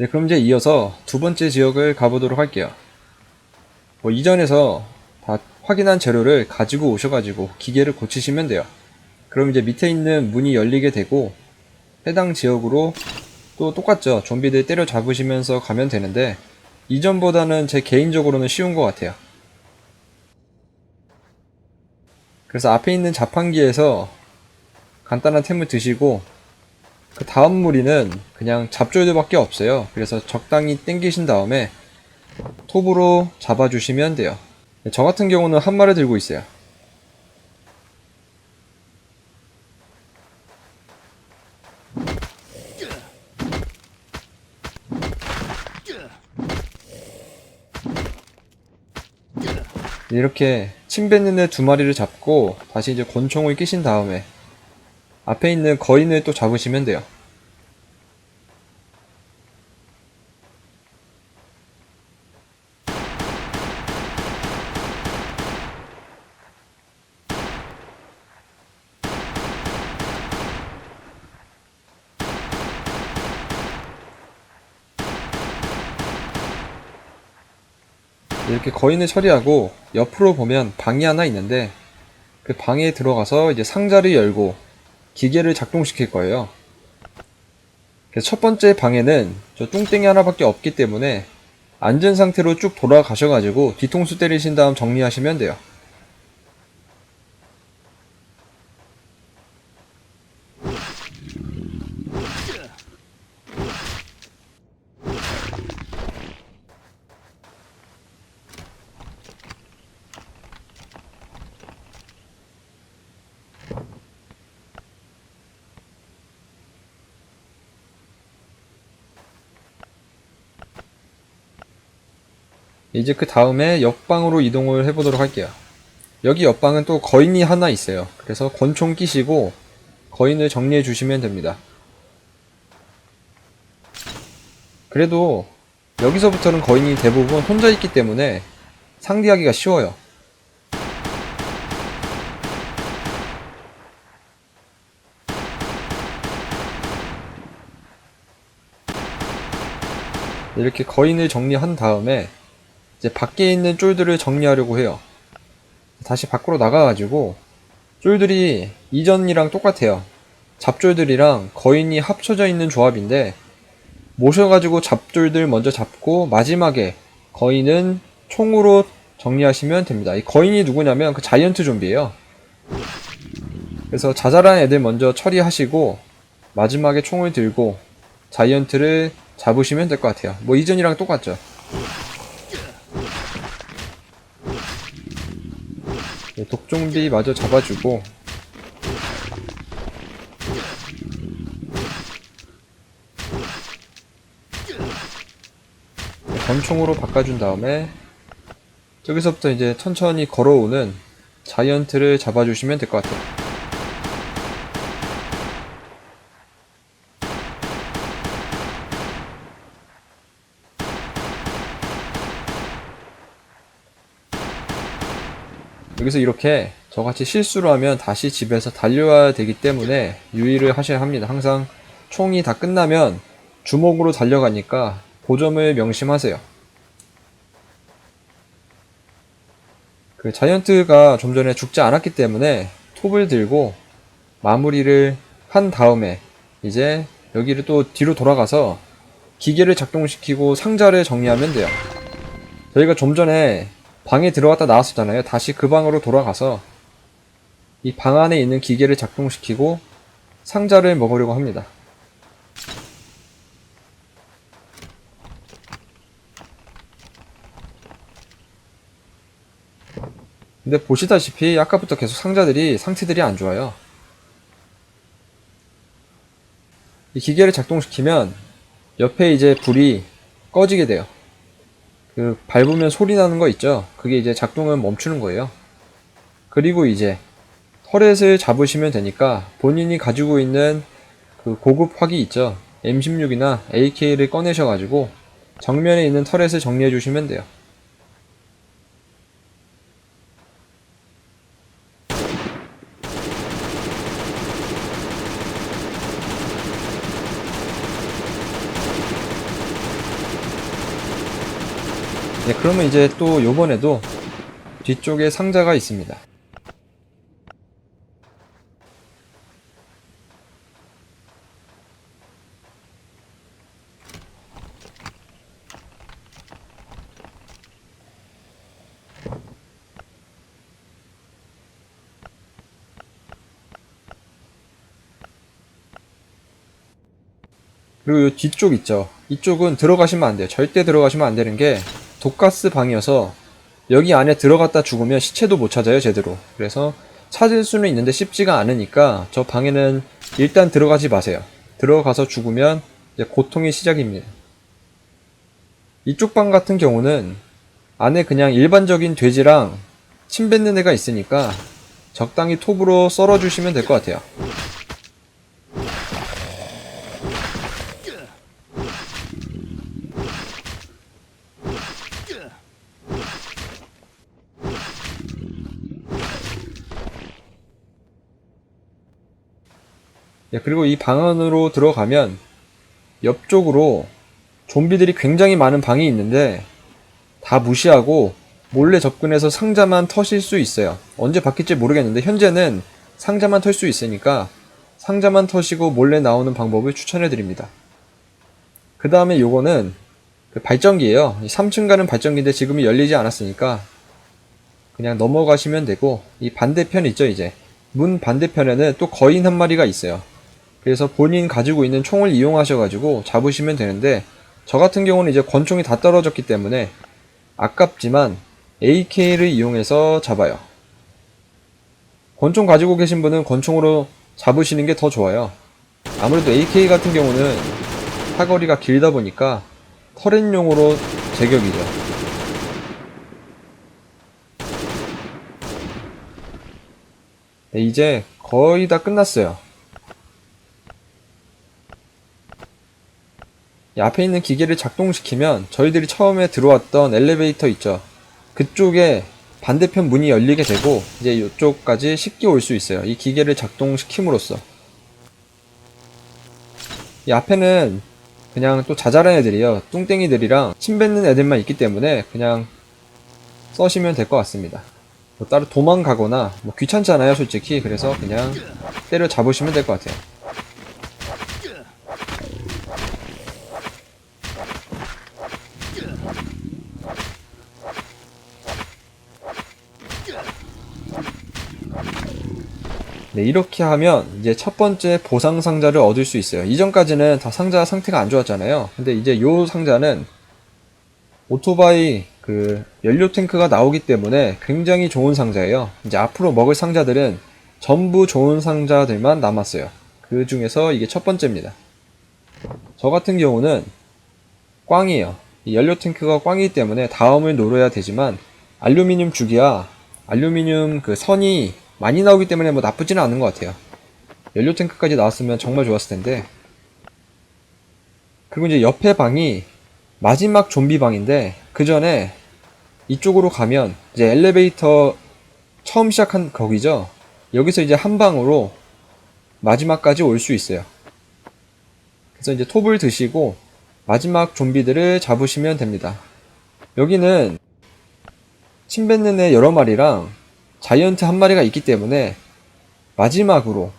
네, 그럼 이제 이어서 두 번째 지역을 가보도록 할게요. 뭐 이전에서 다 확인한 재료를 가지고 오셔가지고 기계를 고치시면 돼요. 그럼 이제 밑에 있는 문이 열리게 되고 해당 지역으로 또 똑같죠. 좀비들 때려 잡으시면서 가면 되는데 이전보다는 제 개인적으로는 쉬운 것 같아요. 그래서 앞에 있는 자판기에서 간단한 템을 드시고 그 다음 무리는 그냥 잡조들밖에 없어요. 그래서 적당히 땡기신 다음에 톱으로 잡아주시면 돼요. 저 같은 경우는 한 마리 들고 있어요. 이렇게 침 뱉는 애 두 마리를 잡고 다시 이제 권총을 끼신 다음에 앞에 있는 거인을 또 잡으시면 돼요. 이렇게 거인을 처리하고 옆으로 보면 방이 하나 있는데 그 방에 들어가서 이제 상자를 열고 기계를 작동시킬 거예요. 첫 번째 방에는 저 뚱땡이 하나밖에 없기 때문에 앉은 상태로 쭉 돌아가셔가지고 뒤통수 때리신 다음 정리하시면 돼요. 이제 그 다음에 옆방으로 이동을 해보도록 할게요. 여기 옆방은 또 거인이 하나 있어요. 그래서 권총 끼시고 거인을 정리해 주시면 됩니다. 그래도 여기서부터는 거인이 대부분 혼자 있기 때문에 상대하기가 쉬워요. 이렇게 거인을 정리한 다음에 이제 밖에 있는 쫄들을 정리하려고 해요. 다시 밖으로 나가가지고 쫄들이 이전이랑 똑같아요. 잡쫄들이랑 거인이 합쳐져 있는 조합인데 모셔가지고 잡쫄들 먼저 잡고 마지막에 거인은 총으로 정리하시면 됩니다. 이 거인이 누구냐면 그 자이언트 좀비예요. 그래서 자잘한 애들 먼저 처리하시고 마지막에 총을 들고 자이언트를 잡으시면 될 것 같아요. 뭐 이전이랑 똑같죠. 네, 독종비 마저 잡아주고 네, 권총으로 바꿔준 다음에 저기서부터 이제 천천히 걸어오는 자이언트를 잡아주시면 될 것 같아요. 여기서 이렇게 저같이 실수를 하면 다시 집에서 달려와야 되기 때문에 유의를 하셔야 합니다. 항상 총이 다 끝나면 주먹으로 달려가니까 그 점을 명심하세요. 그 자이언트가 좀 전에 죽지 않았기 때문에 톱을 들고 마무리를 한 다음에 이제 여기를 또 뒤로 돌아가서 기계를 작동시키고 상자를 정리하면 돼요. 저희가 좀 전에 방에 들어갔다 나왔었잖아요. 다시 그 방으로 돌아가서 이 방 안에 있는 기계를 작동시키고 상자를 먹으려고 합니다. 근데 보시다시피 아까부터 계속 상자들이 상태들이 안 좋아요. 이 기계를 작동시키면 옆에 이제 불이 꺼지게 돼요. 그 밟으면 소리 나는 거 있죠? 그게 이제 작동을 멈추는 거예요. 그리고 이제 터렛을 잡으시면 되니까 본인이 가지고 있는 그 고급 화기 있죠? M16이나 AK를 꺼내셔가지고 정면에 있는 터렛을 정리해 주시면 돼요. 네, 그러면 이제 또 요번에도 뒤쪽에 상자가 있습니다. 그리고 이 뒤쪽 있죠. 이쪽은 들어가시면 안 돼요. 절대 들어가시면 안 되는 게 독가스 방이어서 여기 안에 들어갔다 죽으면 시체도 못 찾아요, 제대로. 그래서 찾을 수는 있는데 쉽지가 않으니까 저 방에는 일단 들어가지 마세요. 들어가서 죽으면 이제 고통의 시작입니다. 이쪽 방 같은 경우는 안에 그냥 일반적인 돼지랑 침 뱉는 애가 있으니까 적당히 톱으로 썰어주시면 될 것 같아요. 그리고 이 방 안으로 들어가면 옆쪽으로 좀비들이 굉장히 많은 방이 있는데 다 무시하고 몰래 접근해서 상자만 터실 수 있어요. 언제 바뀔지 모르겠는데 현재는 상자만 털 수 있으니까 상자만 터시고 몰래 나오는 방법을 추천해 드립니다. 그 다음에 요거는 그 발전기예요. 3층 가는 발전기인데 지금이 열리지 않았으니까 그냥 넘어가시면 되고 이 반대편 있죠 이제 문 반대편에는 또 거인 한 마리가 있어요. 그래서 본인 가지고 있는 총을 이용하셔가지고 잡으시면 되는데 저 같은 경우는 이제 권총이 다 떨어졌기 때문에 아깝지만 AK를 이용해서 잡아요. 권총 가지고 계신 분은 권총으로 잡으시는 게 더 좋아요. 아무래도 AK 같은 경우는 사거리가 길다 보니까 터렛용으로 제격이죠. 네, 이제 거의 다 끝났어요. 앞에 있는 기계를 작동시키면 저희들이 처음에 들어왔던 엘리베이터 있죠. 그쪽에 반대편 문이 열리게 되고 이제 이쪽까지 쉽게 올 수 있어요. 이 기계를 작동시킴으로써 이 앞에는 그냥 또 자잘한 애들이요. 뚱땡이들이랑 침 뱉는 애들만 있기 때문에 그냥 써시면 될 것 같습니다. 뭐 따로 도망가거나 뭐 귀찮잖아요, 솔직히. 그래서 그냥 때려 잡으시면 될 것 같아요. 네, 이렇게 하면 이제 첫 번째 보상 상자를 얻을 수 있어요. 이전까지는 다 상자 상태가 안 좋았잖아요. 근데 이제 요 상자는 오토바이 그 연료 탱크가 나오기 때문에 굉장히 좋은 상자예요. 이제 앞으로 먹을 상자들은 전부 좋은 상자들만 남았어요. 그 중에서 이게 첫 번째입니다. 저 같은 경우는 꽝이에요. 이 연료 탱크가 꽝이기 때문에 다음을 노려야 되지만 알루미늄 주기야 알루미늄 그 선이 많이 나오기 때문에 뭐 나쁘지는 않은 것 같아요. 연료 탱크까지 나왔으면 정말 좋았을 텐데. 그리고 이제 옆에 방이 마지막 좀비 방인데 그 전에 이쪽으로 가면 이제 엘리베이터 처음 시작한 거기죠. 여기서 이제 한 방으로 마지막까지 올 수 있어요. 그래서 이제 톱을 드시고 마지막 좀비들을 잡으시면 됩니다. 여기는 침 뱉는 애 여러 마리랑 자이언트 한 마리가 있기 때문에 마지막으로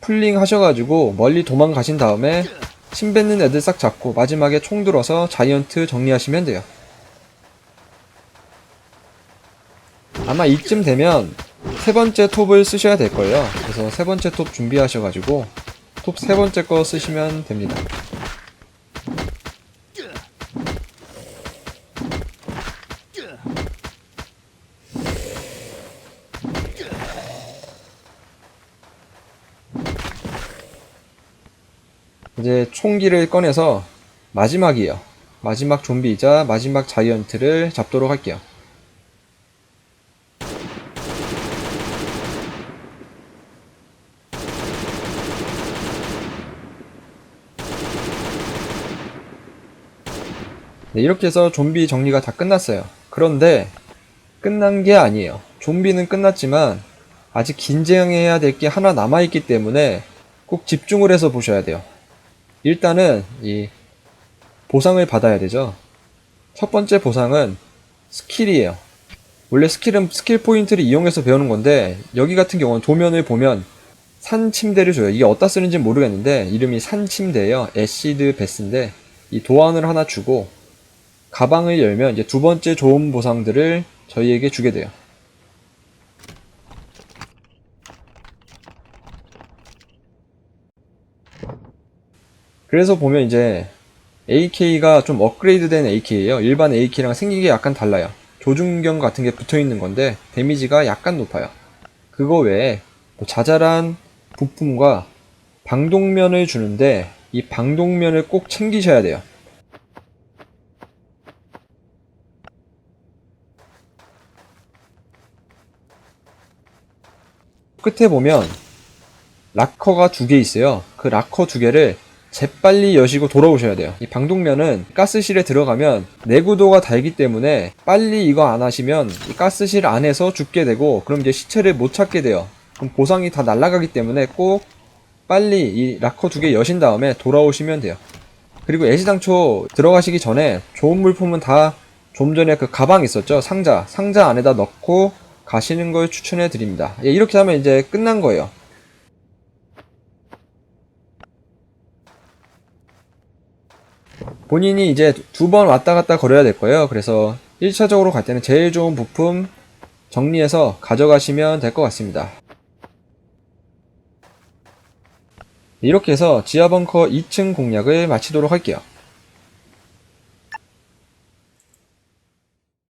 풀링 하셔가지고 멀리 도망가신 다음에 침 뱉는 애들 싹 잡고 마지막에 총 들어서 자이언트 정리하시면 돼요. 아마 이쯤 되면 세 번째 톱을 쓰셔야 될 거예요. 그래서 세 번째 톱 준비하셔가지고 톱 세 번째 거 쓰시면 됩니다. 이제 총기를 꺼내서 마지막이에요. 마지막 좀비이자 마지막 자이언트를 잡도록 할게요. 네, 이렇게 해서 좀비 정리가 다 끝났어요. 그런데 끝난 게 아니에요. 좀비는 끝났지만 아직 긴장해야 될 게 하나 남아있기 때문에 꼭 집중을 해서 보셔야 돼요. 일단은 이 보상을 받아야 되죠. 첫 번째 보상은 스킬이에요. 원래 스킬은 스킬 포인트를 이용해서 배우는 건데 여기 같은 경우는 도면을 보면 산 침대를 줘요. 이게 어디다 쓰는지 모르겠는데 이름이 산 침대예요. 애시드 베스인데 이 도안을 하나 주고 가방을 열면 이제 두 번째 좋은 보상들을 저희에게 주게 돼요. 그래서 보면 이제 AK가 좀 업그레이드 된 AK예요. 일반 AK랑 생긴 게 약간 달라요. 조준경 같은 게 붙어 있는 건데 데미지가 약간 높아요. 그거 외에 또 자잘한 부품과 방독면을 주는데 이 방독면을 꼭 챙기셔야 돼요. 끝에 보면 락커가 두 개 있어요. 그 락커 두 개를 재빨리 여시고 돌아오셔야 돼요. 이 방독면은 가스실에 들어가면 내구도가 달기 때문에 빨리 이거 안 하시면 이 가스실 안에서 죽게 되고 그럼 이제 시체를 못 찾게 돼요. 그럼 보상이 다 날아가기 때문에 꼭 빨리 이 락커 두 개 여신 다음에 돌아오시면 돼요. 그리고 애시당초 들어가시기 전에 좋은 물품은 다 좀 전에 그 가방 있었죠? 상자. 상자 안에다 넣고 가시는 걸 추천해 드립니다. 예, 이렇게 하면 이제 끝난 거예요. 본인이 이제 두 번 왔다 갔다 거려야 될 거예요. 그래서 1차적으로 갈 때는 제일 좋은 부품 정리해서 가져가시면 될 것 같습니다. 이렇게 해서 지하벙커 2층 공략을 마치도록 할게요.